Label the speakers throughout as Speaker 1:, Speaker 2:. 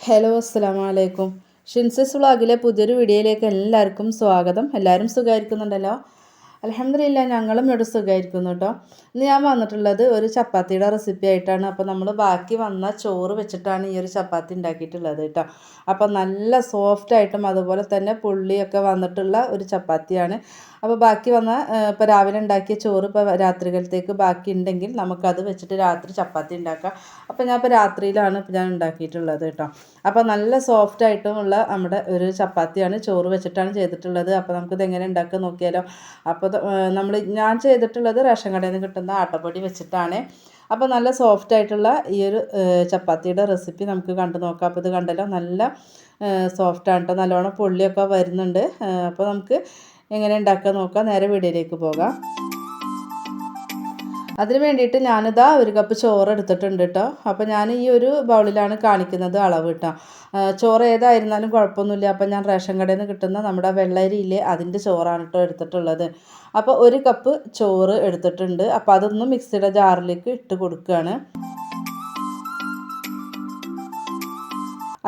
Speaker 1: Hello അസ്സാം വലൈക്കും ഷിൻസസ് വ്ളോഗിലെ പുതിയൊരു വീഡിയോയിലേക്ക് എല്ലാവർക്കും സ്വാഗതം. എല്ലാവരും സുഖമായിരിക്കുന്നുണ്ടല്ലോ? അലഹമില്ല ഞങ്ങളും ഇവിടെ സുഖമായിരിക്കുന്നു കേട്ടോ ഇന്ന് ഞാൻ വന്നിട്ടുള്ളത് ഒരു ചപ്പാത്തിയുടെ റെസിപ്പി ആയിട്ടാണ്. അപ്പോൾ നമ്മൾ ബാക്കി വന്ന ചോറ് വെച്ചിട്ടാണ് ഈ ഒരു ചപ്പാത്തി ഉണ്ടാക്കിയിട്ടുള്ളത് കേട്ടോ അപ്പോൾ നല്ല സോഫ്റ്റായിട്ടും അതുപോലെ തന്നെ പുള്ളിയൊക്കെ വന്നിട്ടുള്ള ഒരു ചപ്പാത്തിയാണ്. അപ്പോൾ ബാക്കി വന്ന ഇപ്പോൾ രാവിലെ ഉണ്ടാക്കിയ ചോറ് ഇപ്പോൾ രാത്രികാലത്തേക്ക് ബാക്കി ഉണ്ടെങ്കിൽ നമുക്കത് വെച്ചിട്ട് രാത്രി ചപ്പാത്തി ഉണ്ടാക്കാം. അപ്പോൾ ഞാൻ ഇപ്പോൾ രാത്രിയിലാണ് ഇപ്പോൾ ഞാൻ ഉണ്ടാക്കിയിട്ടുള്ളത് കേട്ടോ അപ്പോൾ നല്ല സോഫ്റ്റ് ആയിട്ടുമുള്ള നമ്മുടെ ഒരു ചപ്പാത്തിയാണ് ചോറ് വെച്ചിട്ടാണ് ചെയ്തിട്ടുള്ളത്. അപ്പോൾ നമുക്കിത് എങ്ങനെ ഉണ്ടാക്കാൻ നോക്കിയാലോ. അപ്പോൾ നമ്മൾ ഞാൻ ചെയ്തിട്ടുള്ളത് റേഷൻ കടയിൽ നിന്ന് കിട്ടുന്ന ആട്ടപ്പൊടി വെച്ചിട്ടാണ്. അപ്പോൾ നല്ല സോഫ്റ്റ് ആയിട്ടുള്ള ഈ ഒരു ചപ്പാത്തിയുടെ റെസിപ്പി നമുക്ക് കണ്ടു നോക്കാം. അപ്പോൾ ഇത് കണ്ടല്ലോ നല്ല സോഫ്റ്റാണ് കേട്ടോ നല്ലോണം പൊള്ളിയൊക്കെ വരുന്നുണ്ട്. അപ്പോൾ നമുക്ക് എങ്ങനെ ഉണ്ടാക്കുക നോക്കാം. നേരെ വീഡിയോയിലേക്ക് പോകാം. അതിന് വേണ്ടിയിട്ട് ഞാനിതാ ഒരു കപ്പ് ചോറ് എടുത്തിട്ടുണ്ട് കേട്ടോ അപ്പോൾ ഞാൻ ഈ ഒരു ബൗളിലാണ് കാണിക്കുന്നത് അളവ് കേട്ടോ ചോറ് ഏതായിരുന്നാലും കുഴപ്പമൊന്നുമില്ല. അപ്പോൾ ഞാൻ റേഷൻ കടയിൽ നിന്ന് കിട്ടുന്ന നമ്മുടെ വെള്ളരിയിലെ അതിന്റെ ചോറാണ് കേട്ടോ എടുത്തിട്ടുള്ളത്. അപ്പോൾ ഒരു കപ്പ് ചോറ് എടുത്തിട്ടുണ്ട്. അപ്പോൾ അതൊന്ന് മിക്സിയുടെ ജാറിലേക്ക് ഇട്ട് കൊടുക്കുകയാണ്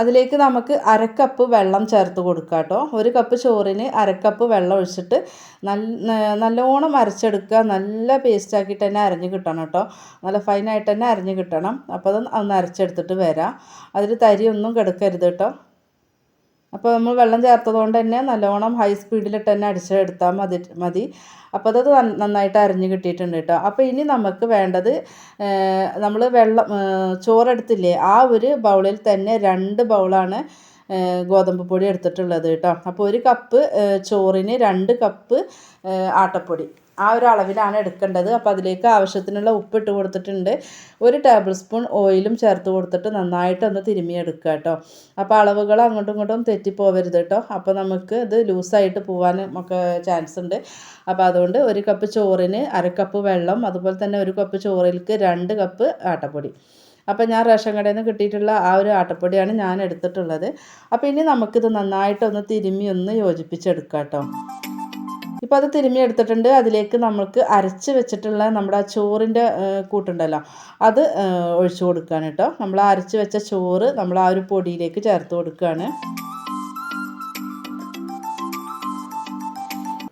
Speaker 1: അതിലേക്ക് നമുക്ക് അരക്കപ്പ് വെള്ളം ചേർത്ത് കൊടുക്കുക കേട്ടോ. ഒരു കപ്പ് ചോറിന് അരക്കപ്പ് വെള്ളം ഒഴിച്ചിട്ട് നല്ല നല്ലോണം അരച്ചെടുക്കുക. നല്ല പേസ്റ്റ് ആക്കിയിട്ട് തന്നെ അരഞ്ഞ് കിട്ടണം കേട്ടോ. നല്ല ഫൈനായിട്ട് തന്നെ അരഞ്ഞ് കിട്ടണം. അപ്പോൾ അത് ഒന്ന് അരച്ചെടുത്തിട്ട് വരാം. അതിൽ തരിയൊന്നും കിടക്കരുത് കേട്ടോ. അപ്പോൾ നമ്മൾ വെള്ളം ചേർത്തതുകൊണ്ട് തന്നെ നല്ലോണം ഹൈ സ്പീഡിലിട്ട് തന്നെ അടിച്ചെടുത്താൽ മതി മതി. അപ്പോൾ അത് നന്നായിട്ട് അരിഞ്ഞ് കിട്ടിയിട്ടുണ്ട് കേട്ടോ അപ്പോൾ ഇനി നമുക്ക് വേണ്ടത് നമ്മൾ വെള്ളം ചോറെടുത്തില്ലേ ആ ഒരു ബൗളിൽ തന്നെ രണ്ട് ബൗളാണ് ഗോതമ്പ് പൊടി എടുത്തിട്ടുള്ളത് കേട്ടോ. അപ്പോൾ ഒരു കപ്പ് ചോറിന് രണ്ട് കപ്പ് ആട്ടപ്പൊടി. ആ ഒരു അളവിലാണ് എടുക്കേണ്ടത്. അപ്പോൾ അതിലേക്ക് ആവശ്യത്തിനുള്ള ഉപ്പ് ഇട്ട് കൊടുത്തിട്ടുണ്ട്. ഒരു ടേബിൾ സ്പൂൺ ഓയിലും ചേർത്ത് കൊടുത്തിട്ട് നന്നായിട്ടൊന്ന് തിരുമിയെടുക്കുക കേട്ടോ. അപ്പോൾ അളവുകൾ അങ്ങോട്ടും ഇങ്ങോട്ടും തെറ്റിപ്പോവരുത് കേട്ടോ. അപ്പോൾ നമുക്ക് ഇത് ലൂസായിട്ട് പോകാനും ഒക്കെ ചാൻസ് ഉണ്ട്. അപ്പോൾ അതുകൊണ്ട് ഒരു കപ്പ് ചോറിന് അര കപ്പ് വെള്ളം അതുപോലെ തന്നെ ഒരു കപ്പ് ചോറിലേക്ക് രണ്ട് കപ്പ് ആട്ടപ്പൊടി. അപ്പോൾ ഞാൻ റേഷൻ കടയിൽ നിന്ന് കിട്ടിയിട്ടുള്ള ആ ഒരു ആട്ടപ്പൊടിയാണ് ഞാൻ എടുത്തിട്ടുള്ളത്. അപ്പോൾ ഇനി നമുക്കിത് നന്നായിട്ടൊന്ന് തിരുമ്മി ഒന്ന് യോജിപ്പിച്ചെടുക്കാം കേട്ടോ ഇപ്പോൾ അത് തിരുമ്മി എടുത്തിട്ടുണ്ട്. അതിലേക്ക് നമുക്ക് അരച്ച് വെച്ചിട്ടുള്ള നമ്മുടെ ആ ചോറിന്റെ കൂട്ടുണ്ടല്ലോ അത് ഒഴിച്ചു കൊടുക്കുകയാണ് കേട്ടോ. നമ്മൾ അരച്ച് വെച്ച ചോറ് നമ്മൾ ആ ഒരു പൊടിയിലേക്ക് ചേർത്ത് കൊടുക്കുകയാണ്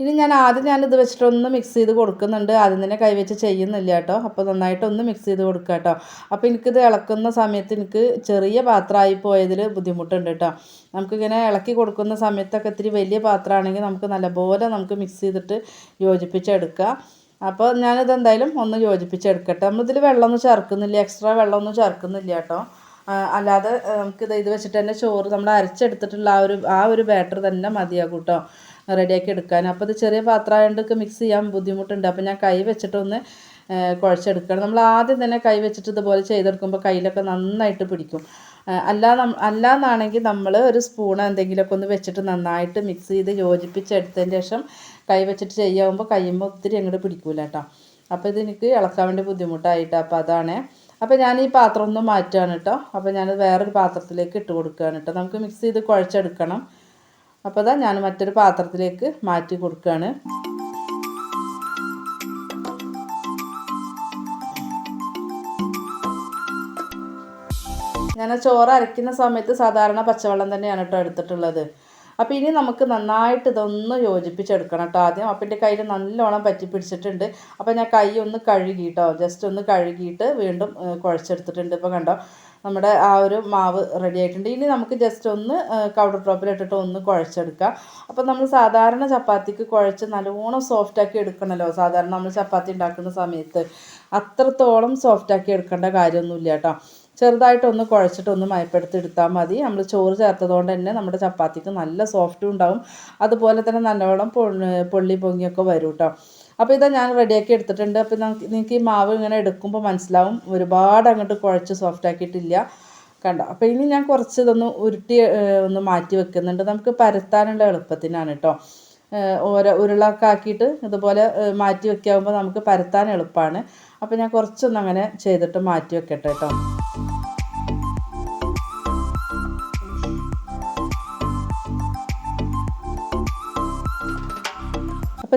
Speaker 1: ഇനി ഞാൻ ആദ്യം ഞാൻ ഇത് വെച്ചിട്ടൊന്ന് മിക്സ് ചെയ്ത് കൊടുക്കുന്നുണ്ട്. ആദ്യം തന്നെ കൈവച്ച് ചെയ്യുന്നില്ല കേട്ടോ. അപ്പോൾ നന്നായിട്ട് ഒന്ന് മിക്സ് ചെയ്ത് കൊടുക്കുക കേട്ടോ. അപ്പോൾ എനിക്കിത് ഇളക്കുന്ന സമയത്ത് എനിക്ക് ചെറിയ പാത്രമായി പോയതിൽ ബുദ്ധിമുട്ടുണ്ട് കേട്ടോ. നമുക്കിങ്ങനെ ഇളക്കി കൊടുക്കുന്ന സമയത്തൊക്കെ ഇത്തിരി വലിയ പാത്രമാണെങ്കിൽ നമുക്ക് നല്ലപോലെ നമുക്ക് മിക്സ് ചെയ്തിട്ട് യോജിപ്പിച്ചെടുക്കുക അപ്പോൾ ഞാനിത് എന്തായാലും ഒന്ന് യോജിപ്പിച്ചെടുക്കട്ടെ നമ്മളിതിൽ വെള്ളമൊന്നും ചേർക്കുന്നില്ല. എക്സ്ട്രാ വെള്ളമൊന്നും ചേർക്കുന്നില്ല കേട്ടോ. അല്ലാതെ നമുക്ക് ഇത് വെച്ചിട്ട് തന്നെ ചോറ് നമ്മൾ അരച്ചെടുത്തിട്ടുള്ള ആ ഒരു ആ ഒരു ബാറ്റർ തന്നെ മതിയാകും കേട്ടോ. റെഡിയാക്കി എടുക്കാൻ. അപ്പോൾ ഇത് ചെറിയ പാത്രമായതുകൊണ്ടൊക്കെ മിക്സ് ചെയ്യാൻ ബുദ്ധിമുട്ടുണ്ട്. അപ്പോൾ ഞാൻ കൈ വെച്ചിട്ടൊന്ന് കുഴച്ചെടുക്കണം. നമ്മൾ ആദ്യം തന്നെ കൈ വെച്ചിട്ട് ഇതുപോലെ ചെയ്തെടുക്കുമ്പോൾ കയ്യിലൊക്കെ നന്നായിട്ട് പിടിക്കും. അല്ല അല്ലാന്നാണെങ്കിൽ നമ്മൾ ഒരു സ്പൂൺ എന്തെങ്കിലുമൊക്കെ ഒന്ന് വെച്ചിട്ട് നന്നായിട്ട് മിക്സ് ചെയ്ത് യോജിപ്പിച്ചെടുത്തതിന് ശേഷം കൈ വെച്ചിട്ട് ചെയ്യാവുമ്പോൾ കയ്യുമ്പോൾ ഒത്തിരി അങ്ങോട്ട് പിടിക്കൂല കേട്ടോ അപ്പോൾ ഇതെനിക്ക് ഇളക്കാൻ വേണ്ടി ബുദ്ധിമുട്ടായിട്ട് അപ്പോൾ അതാണ്. അപ്പോൾ ഞാൻ ഈ പാത്രം ഒന്ന് മാറ്റുകയാണ് കേട്ടോ അപ്പോൾ ഞാൻ വേറൊരു പാത്രത്തിലേക്ക് ഇട്ട് കൊടുക്കുകയാണ് കേട്ടോ നമുക്ക് മിക്സ് ചെയ്ത് കുഴച്ചെടുക്കണം. അപ്പോൾ അതാ ഞാൻ മറ്റൊരു പാത്രത്തിലേക്ക് മാറ്റി കൊടുക്കുകയാണ് ഞാൻ ചോറ് അരയ്ക്കുന്ന സമയത്ത് സാധാരണ പച്ചവെള്ളം തന്നെയാണ് കേട്ടോ എടുത്തിട്ടുള്ളത്. അപ്പോൾ ഇനി നമുക്ക് നന്നായിട്ട് ഇതൊന്ന് യോജിപ്പിച്ചെടുക്കണം കേട്ടോ ആദ്യം. അപ്പം എന്റെ കയ്യിൽ നല്ലോണം പറ്റി പിടിച്ചിട്ടുണ്ട്. അപ്പോൾ ഞാൻ കൈ ഒന്ന് കഴുകി കേട്ടോ ജസ്റ്റ് ഒന്ന് കഴുകിയിട്ട് വീണ്ടും കുഴച്ചെടുത്തിട്ടുണ്ട്. ഇപ്പോൾ കണ്ടോ? നമ്മുടെ ആ ഒരു മാവ് റെഡി ആയിട്ടുണ്ട്. ഇനി നമുക്ക് ജസ്റ്റ് ഒന്ന് കൗണ്ടർ ടോപ്പിലിട്ടിട്ട് ഒന്ന് കുഴച്ചെടുക്കാം. അപ്പോൾ നമ്മൾ സാധാരണ ചപ്പാത്തിക്ക് കുഴച്ച് നല്ലോണം സോഫ്റ്റാക്കി എടുക്കണമല്ലോ സാധാരണ നമ്മൾ ചപ്പാത്തി ഉണ്ടാക്കുന്ന സമയത്ത് അത്രത്തോളം സോഫ്റ്റാക്കി എടുക്കേണ്ട കാര്യമൊന്നുമില്ല കേട്ടോ. ചെറുതായിട്ടൊന്ന് കുഴച്ചിട്ടൊന്ന് മയപ്പെടുത്തെടുത്താൽ മതി. നമ്മൾ ചോറ് ചേർത്തതുകൊണ്ട് തന്നെ നമ്മുടെ ചപ്പാത്തിക്ക് നല്ല സോഫ്റ്റും ഉണ്ടാവും. അതുപോലെ തന്നെ നല്ലോണം പൊള്ളി പൊങ്ങിയൊക്കെ വരും കേട്ടോ. അപ്പോൾ ഇതാ ഞാൻ റെഡിയാക്കി എടുത്തിട്ടുണ്ട്. അപ്പോൾ നിങ്ങൾക്ക് ഈ മാവ് ഇങ്ങനെ എടുക്കുമ്പോൾ മനസ്സിലാവും ഒരുപാട് അങ്ങോട്ട് കുഴച്ച് സോഫ്റ്റ് ആക്കിയിട്ടില്ല. കണ്ടോ? അപ്പോൾ ഇനി ഞാൻ കുറച്ച് ഇതൊന്ന് ഉരുട്ടി ഒന്ന് മാറ്റി വെക്കുന്നുണ്ട്. നമുക്ക് പരത്താനുള്ള എളുപ്പത്തിനാണ് കേട്ടോ ഓരോ ഉരുളൊക്കെ ആക്കിയിട്ട് ഇതുപോലെ മാറ്റി വെക്കാകുമ്പോൾ നമുക്ക് പരത്താൻ എളുപ്പമാണ് അപ്പോൾ ഞാൻ കുറച്ചൊന്നും അങ്ങനെ ചെയ്തിട്ട് മാറ്റി വെക്കട്ടെ കേട്ടോ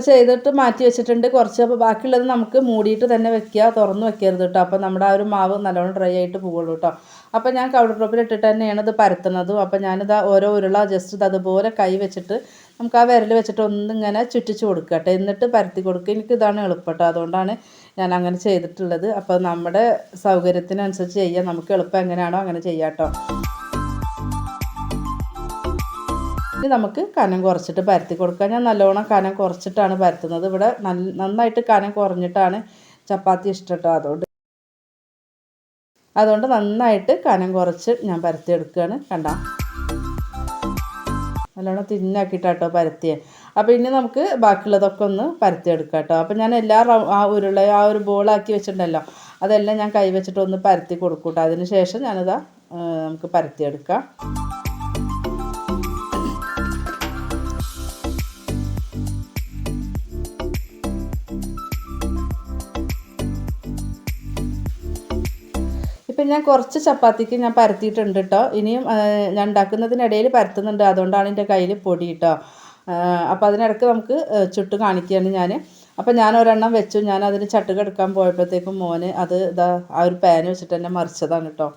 Speaker 1: അപ്പോൾ ചെയ്തിട്ട് മാറ്റി വെച്ചിട്ടുണ്ട്. കുറച്ച് അപ്പോൾ ബാക്കിയുള്ളത് നമുക്ക് മൂടിയിട്ട് തന്നെ വെക്കുക തുറന്ന് വെക്കരുത് കേട്ടോ അപ്പോൾ നമ്മുടെ ആ ഒരു മാവ് നല്ലോണം ഡ്രൈ ആയിട്ട് പോകുള്ളൂ കേട്ടോ അപ്പോൾ ഞാൻ കൗണ്ടർ ടോപ്പിൽ ഇട്ടിട്ട് തന്നെയാണ് ഇത് പരത്തുന്നതും. അപ്പോൾ ഞാനിത് ഓരോ ഉരുള ജസ്റ്റ് ഇത് അതുപോലെ കൈ വെച്ചിട്ട് നമുക്ക് ആ വിരൽ വെച്ചിട്ട് ഒന്നിങ്ങനെ ചുറ്റിച്ച് കൊടുക്കുക കേട്ടോ എന്നിട്ട് പരത്തി കൊടുക്കുക. എനിക്ക് ഇതാണ് എളുപ്പം കേട്ടോ അതുകൊണ്ടാണ് ഞാൻ അങ്ങനെ ചെയ്തിട്ടുള്ളത്. അപ്പോൾ നമ്മുടെ സൗകര്യത്തിനനുസരിച്ച് ചെയ്യാം. നമുക്ക് എളുപ്പം എങ്ങനെയാണോ അങ്ങനെ ചെയ്യാം കേട്ടോ ഇനി നമുക്ക് കനം കുറച്ചിട്ട് പരത്തി കൊടുക്കുക ഞാൻ നല്ലോണം കനം കുറച്ചിട്ടാണ് പരത്തുന്നത്. ഇവിടെ നന്നായിട്ട് കനം കുറഞ്ഞിട്ടാണ് ചപ്പാത്തി ഇഷ്ടം അതുകൊണ്ട് അതുകൊണ്ട് നന്നായിട്ട് കനം കുറച്ച് ഞാൻ പരത്തി പരത്തിയെടുക്കുകയാണ് കണ്ട? നല്ലോണം തിന്നാക്കിയിട്ടാട്ടോ പരത്തിയെ. അപ്പോൾ ഇനി നമുക്ക് ബാക്കിയുള്ളതൊക്കെ ഒന്ന് പരത്തിയെടുക്കാം കേട്ടോ അപ്പോൾ ഞാൻ എല്ലാ ആ ഉരുള ആ ഒരു ബോളാക്കി വെച്ചിട്ടുണ്ടല്ലോ. അതെല്ലാം ഞാൻ കൈ വെച്ചിട്ട് ഒന്ന് പരത്തി കൊടുക്കൂട്ടോ. കേട്ടോ അതിന് ശേഷം ഞാനിതാ നമുക്ക് പരത്തിയെടുക്കാം ഞാൻ കുറച്ച് ചപ്പാത്തിക്ക് ഞാൻ പരത്തിയിട്ടുണ്ട് കേട്ടോ ഇനിയും ഞാൻ ഉണ്ടാക്കുന്നതിനിടയിൽ പരത്തുന്നുണ്ട്. അതുകൊണ്ടാണ് എന്റെ കയ്യിൽ പൊടി കേട്ടോ അപ്പോൾ അതിനിടയ്ക്ക് നമുക്ക് ചുട്ട് കാണിക്കുകയാണ് ഞാൻ അപ്പോൾ ഞാൻ ഒരെണ്ണം വെച്ചു. ഞാൻ അതിന് ചട്ടുക എടുക്കാൻ പോയപ്പോഴത്തേക്കും മോന് അത് ഇതാ ആ ഒരു പാൻ വെച്ചിട്ട് തന്നെ മറിച്ചതാണ് കേട്ടോ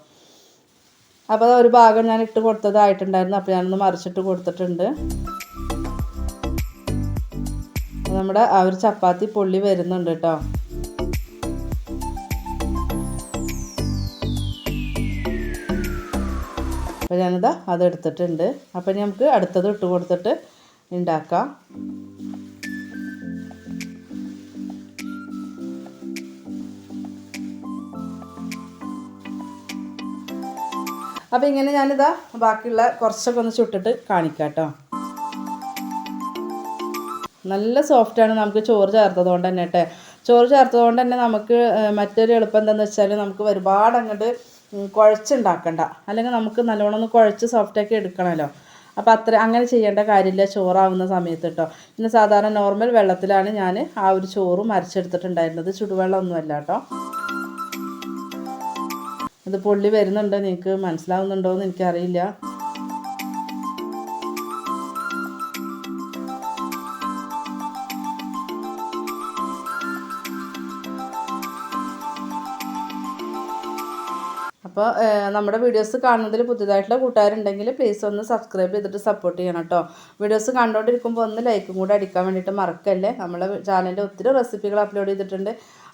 Speaker 1: അപ്പോൾ ഒരു ഭാഗം ഞാൻ ഇട്ട് കൊടുത്തതായിട്ടുണ്ടായിരുന്നു. അപ്പോൾ ഞാനൊന്ന് മറിച്ചിട്ട് കൊടുത്തിട്ടുണ്ട്. നമ്മുടെ ആ ഒരു ചപ്പാത്തി പൊള്ളി വരുന്നുണ്ട് കേട്ടോ അപ്പോൾ ഞാനിതാ അതെടുത്തിട്ടുണ്ട് അപ്പോൾ നമുക്ക് അടുത്തത് ഇട്ട് കൊടുത്തിട്ട് ഉണ്ടാക്കാം. അപ്പോൾ ഇങ്ങനെ ഞാനിതാ ബാക്കിയുള്ള കുറച്ചൊക്കെ ഒന്ന് ചുട്ടിട്ട് കാണിക്കാം കേട്ടോ. നല്ല സോഫ്റ്റാണ് നമുക്ക് ചോറ് ചേർത്തത് കൊണ്ട് തന്നെ കേട്ടോ. ചോറ് ചേർത്തത് കൊണ്ട് തന്നെ നമുക്ക് മറ്റൊരു എളുപ്പം എന്താണെന്ന് വെച്ചാൽ നമുക്ക് ഒരുപാട് അങ്ങോട്ട് കുഴച്ചുണ്ടാക്കണ്ട. അല്ലെങ്കിൽ നമുക്ക് നല്ലോണം ഒന്ന് കുഴച്ച് സോഫ്റ്റാക്കി എടുക്കണമല്ലോ അപ്പോൾ അത്ര അങ്ങനെ ചെയ്യേണ്ട കാര്യമില്ല. ചോറാവുന്ന സമയത്ത് കേട്ടോ പിന്നെ സാധാരണ നോർമൽ വെള്ളത്തിലാണ് ഞാൻ ആ ഒരു ചോറും അരച്ചെടുത്തിട്ടുണ്ടായിരുന്നത് ചുടുവെള്ളമൊന്നുമല്ല കേട്ടോ ഇത് പൊള്ളി വരുന്നുണ്ടോ നിങ്ങൾക്ക്? മനസ്സിലാവുന്നുണ്ടോ എന്ന് എനിക്കറിയില്ല. അപ്പോൾ നമ്മുടെ വീഡിയോസ് കാണുന്നതിൽ പുതിയതായിട്ടുള്ള കൂട്ടുകാരുണ്ടെങ്കിൽ പ്ലീസ് ഒന്ന് സബ്സ്ക്രൈബ് ചെയ്തിട്ട് സപ്പോർട്ട് ചെയ്യണം കേട്ടോ വീഡിയോസ് കണ്ടുകൊണ്ടിരിക്കുമ്പോൾ ഒന്ന് ലൈക്കും കൂടെ അടിക്കാൻ വേണ്ടിയിട്ട് മറക്കല്ലേ? നമ്മളെ ചാനലിൽ ഒത്തിരി റെസിപ്പികൾ അപ്ലോഡ് ചെയ്തിട്ടുണ്ട്.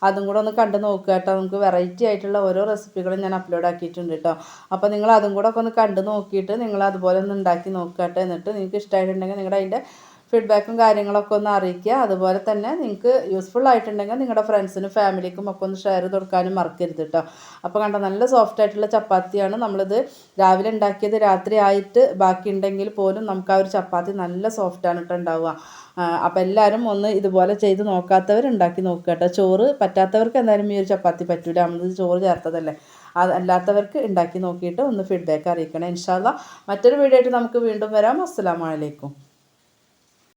Speaker 1: അതും കൂടെ ഒന്ന് കണ്ട് നോക്കുക കേട്ടോ നമുക്ക് വെറൈറ്റി ആയിട്ടുള്ള ഓരോ റെസിപ്പികളും ഞാൻ അപ്ലോഡ് ആക്കിയിട്ടുണ്ട് കേട്ടോ അപ്പോൾ നിങ്ങൾ അതും കൂടെ ഒക്കെ ഒന്ന് കണ്ട് നോക്കിയിട്ട് നിങ്ങൾ അതുപോലെ ഒന്ന് ഉണ്ടാക്കി നോക്കുക കേട്ടോ എന്നിട്ട് നിങ്ങൾക്ക് ഇഷ്ടമായിട്ടുണ്ടെങ്കിൽ നിങ്ങളുടെ അതിന്റെ ഫീഡ്ബാക്കും കാര്യങ്ങളൊക്കെ ഒന്ന് അറിയിക്കുക. അതുപോലെ തന്നെ നിങ്ങൾക്ക് യൂസ്ഫുൾ ആയിട്ടുണ്ടെങ്കിൽ നിങ്ങളുടെ ഫ്രണ്ട്സിനും ഫാമിലിക്കും ഒക്കെ ഒന്ന് ഷെയർ ചെയ്ത് കൊടുക്കാനും മറക്കരുത് കേട്ടോ അപ്പോൾ കണ്ട നല്ല സോഫ്റ്റ് ആയിട്ടുള്ള ചപ്പാത്തിയാണ് നമ്മളിത് രാവിലെ ഉണ്ടാക്കിയത്. രാത്രി ആയിട്ട് ബാക്കി ഉണ്ടെങ്കിൽ പോലും നമുക്ക് ആ ഒരു ചപ്പാത്തി നല്ല സോഫ്റ്റാണ് കേട്ടോ ഉണ്ടാവുക. അപ്പോൾ എല്ലാവരും ഒന്ന് ഇതുപോലെ ചെയ്ത് നോക്കാത്തവർ ഉണ്ടാക്കി നോക്കുക കേട്ടോ ചോറ് പറ്റാത്തവർക്ക് എന്തായാലും ഈ ഒരു ചപ്പാത്തി പറ്റൂല. നമ്മൾ ചോറ് ചേർത്തതല്ലേ. അല്ലാത്തവർക്ക് ഉണ്ടാക്കി നോക്കിയിട്ട് ഒന്ന് ഫീഡ്ബാക്ക് അറിയിക്കണം. ഇൻഷാല്ല മറ്റൊരു വീഡിയോ ആയിട്ട് നമുക്ക് വീണ്ടും വരാം. അസ്സാം വലൈക്കും